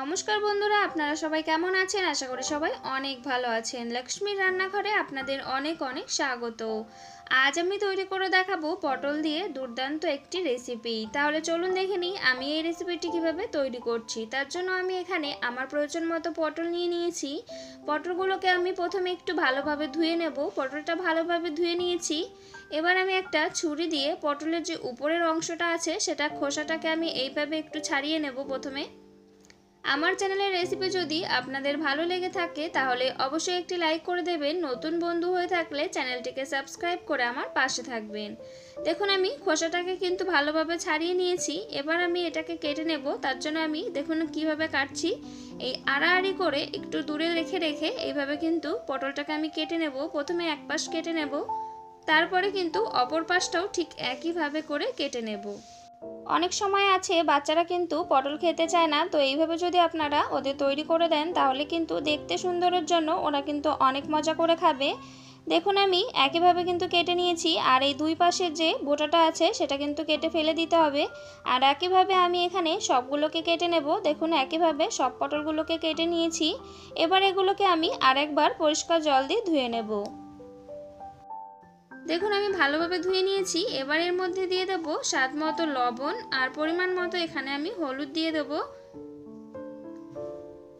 নমস্কার বন্ধুরা, আপনারা সবাই কেমন আছেন? আশা করি সবাই অনেক ভালো আছেন। লক্ষ্মীর রান্নাঘরে আপনাদের অনেক অনেক স্বাগত। আজ আমি তৈরি করে দেখাবো পটল দিয়ে দুর্দান্ত একটি রেসিপি তাহলে চলুন দেখে নিই, আমি এই রেসিপিটি কীভাবে তৈরি করছি। তার জন্য আমি এখানে আমার প্রয়োজন মতো পটল নিয়ে নিয়েছি। পটলগুলোকে আমি প্রথমে একটু ভালোভাবে ধুয়ে নেব। পটলটা ভালোভাবে ধুয়ে নিয়েছি। এবার আমি একটা ছুরি দিয়ে পটলের যে উপরের অংশটা আছে, সেটা খোসাটাকে আমি এইভাবে একটু ছাড়িয়ে নেব প্রথমে। আমার চ্যানেলের রেসিপি যদি আপনাদের ভালো লেগে থাকে, তাহলে অবশ্যই একটি লাইক করে দেবেন। নতুন বন্ধু হয়ে থাকলে চ্যানেলটিকে সাবস্ক্রাইব করে আমার পাশে থাকবেন। দেখুন আমি খোসাটাকে কিন্তু ভালোভাবে ছাড়িয়ে নিয়েছি। এবার আমি এটাকে কেটে নেব। তার জন্য আমি দেখুন কীভাবে কাটছি। এই আড়াআড়ি করে একটু দূরে রেখে রেখে এইভাবে কিন্তু পটলটাকে আমি কেটে নেব। প্রথমে এক পাশ কেটে নেব। তারপরে কিন্তু অপর পাশটাও ঠিক একইভাবে করে কেটে নেব। অনেক সময় আছে, বাচ্চারা কিন্তু পটল খেতে চায় না। তো এইভাবে যদি আপনারা ওদের তৈরি করে দেন, তাহলে কিন্তু দেখতে সুন্দরের জন্য ওরা কিন্তু অনেক মজা করে খাবে। দেখুন আমি একইভাবে কিন্তু কেটে নিয়েছি, আর এই দুই পাশের যে বোটাটা আছে, সেটা কিন্তু কেটে ফেলে দিতে হবে। আর একইভাবে আমি এখানে সবগুলোকে কেটে নেব। দেখুন একইভাবে সব পটলগুলোকে কেটে নিয়েছি। এবার এগুলোকে আমি আরেকবার পরিষ্কার জল দিয়ে ধুয়ে নেব। দেখুন, আমি ভালোভাবে ধুয়ে নিয়েছি। এবার এর মধ্যে দিয়ে দেব স্বাদ মতো লবণ আর পরিমাণ মতো এখানে আমি হলুদ দিয়ে দেব।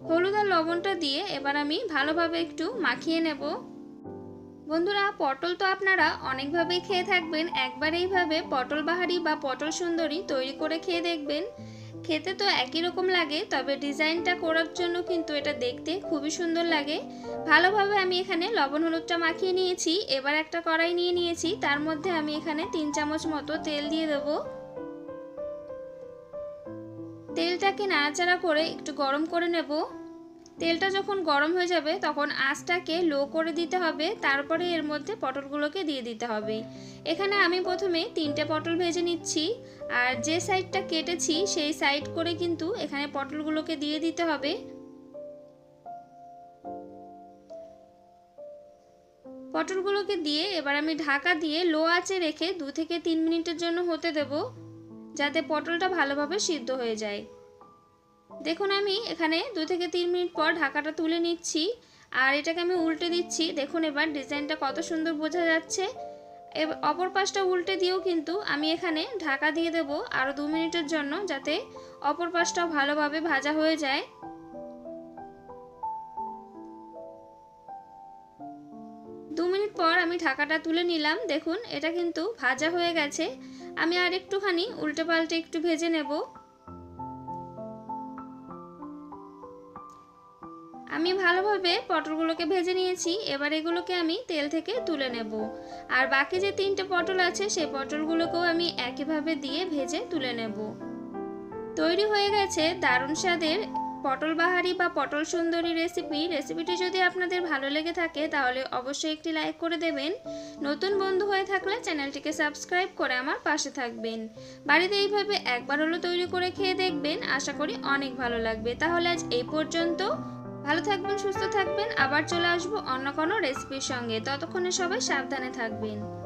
হলুদ আর লবণটা দিয়ে এবার আমি ভালোভাবে একটু মাখিয়ে নেব। বন্ধুরা, পটল তো আপনারা অনেকভাবেই খেয়ে থাকবেন। একবার এইভাবে পটল বাহারি বা পটল সুন্দরী তৈরি করে খেয়ে দেখবেন। খেতে তো একই রকম লাগে, তবে ডিজাইনটা করার জন্য কিন্তু এটা দেখতে খুবই সুন্দর লাগে। ভালোভাবে আমি এখানে লবণ হলুদটা মাখিয়ে নিয়েছি, এবার একটা কড়াই নিয়ে নিয়েছি, তার মধ্যে আমি এখানে তিন চামচ মতো তেল দিয়ে দেব। তেলটাকে নাড়াচাড়া করে একটু গরম করে নেব। তেলটা যখন গরম হয়ে যাবে, তখন আঁচটাকে লো করে দিতে হবে। তারপরে এর মধ্যে পটলগুলোকে দিয়ে দিতে হবে। এখানে আমি প্রথমে তিনটে পটল ভেজে নিচ্ছি। আর যে সাইডটা কেটেছি, সেই সাইড করে কিন্তু এখানে পটলগুলোকে দিয়ে দিতে হবে। পটলগুলোকে দিয়ে এবার আমি ঢাকা দিয়ে লো আঁচে রেখে দু থেকে তিন মিনিটের জন্য হতে দেব, যাতে পটলটা ভালোভাবে সিদ্ধ হয়ে যায়। দেখুন আমি এখানে দু থেকে তিন মিনিট পর ঢাকাটা তুলে নিচ্ছি। আর এটাকে আমি উল্টে দিচ্ছি। দেখুন এবার ডিজাইনটা কত সুন্দর বোঝা যাচ্ছে। অপর পাশটা উল্টে দিয়েও কিন্তু আমি এখানে ঢাকা দিয়ে দেব আরও দু মিনিটের জন্য যাতে অপর পাশটাও ভালোভাবে ভাজা হয়ে যায়। দু মিনিট পর আমি ঢাকাটা তুলে নিলাম। দেখুন, এটা কিন্তু ভাজা হয়ে গেছে। আমি আর একটুখানি উল্টে পাল্টে একটু ভেজে নেব। আমি ভালোভাবে পটলগুলোকে ভেজে নিয়েছি। এবার এগুলোকে আমি তেল থেকে তুলে নেব। আর বাকি যে তিনটে পটল আছে সেই পটলগুলোকেও আমি একইভাবে দিয়ে ভেজে তুলে নেব। তৈরি হয়ে গেছে দারুণ স্বাদের পটল বাহারি বা পটল সুন্দরী রেসিপি। রেসিপিটি যদি আপনাদের ভালো লেগে থাকে, তাহলে অবশ্যই একটি লাইক করে দেবেন। নতুন বন্ধু হয়ে থাকলে চ্যানেলটিকে সাবস্ক্রাইব করে আমার পাশে থাকবেন। বাড়িতে এইভাবে একবার হলো তৈরি করে খেয়ে দেখবেন। আশা করি অনেক ভালো লাগবে। তাহলে আজ এই পর্যন্ত। ভালো থাকবেন, সুস্থ থাকবেন। আবার চলে আসব অন্য কোনো রেসিপির সঙ্গে। ততক্ষণে সবাই সাবধানে থাকবেন।